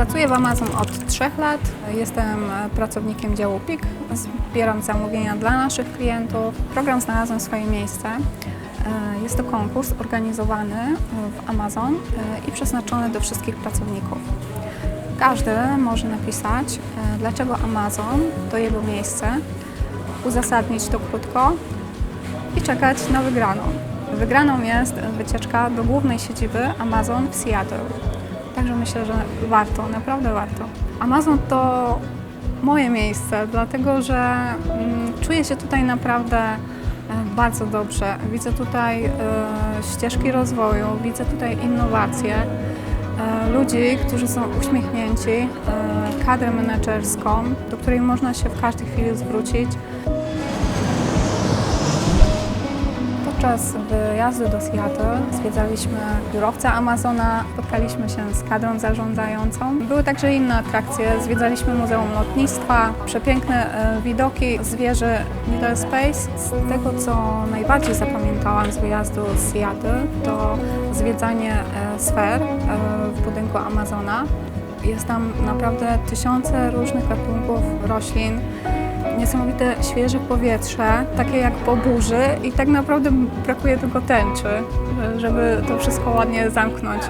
Pracuję w Amazon od trzech lat. Jestem e, pracownikiem działu PIK. Zbieram zamówienia dla naszych klientów. Program znalazłem swoje miejsce. E, Jest to konkurs organizowany w Amazon e, i przeznaczony do wszystkich pracowników. Każdy może napisać, dlaczego Amazon to jego miejsce, uzasadnić to krótko i czekać na wygraną. Wygraną jest wycieczka do głównej siedziby Amazon w Seattle. Także myślę, że warto, naprawdę warto. Amazon to moje miejsce, dlatego że mm, czuję się tutaj naprawdę e, bardzo dobrze. Widzę tutaj e, ścieżki rozwoju, widzę tutaj innowacje, e, ludzi, którzy są uśmiechnięci, kadrę menedżerską, do której można się w każdej chwili zwrócić. Podczas wyjazdu do Seattle zwiedzaliśmy biurowce Amazona, spotkaliśmy się z kadrą zarządzającą. Były także inne atrakcje. Zwiedzaliśmy Muzeum Lotnictwa, przepiękne e, widoki z wieży Middle Space. Z tego, co najbardziej zapamiętałam z wyjazdu z Seattle, to zwiedzanie e, sfer e, w budynku Amazona. Jest tam naprawdę tysiące różnych gatunków roślin niesamowite świeże powietrze, takie jak po burzy i tak naprawdę brakuje tylko tęczy, żeby to wszystko ładnie zamknąć.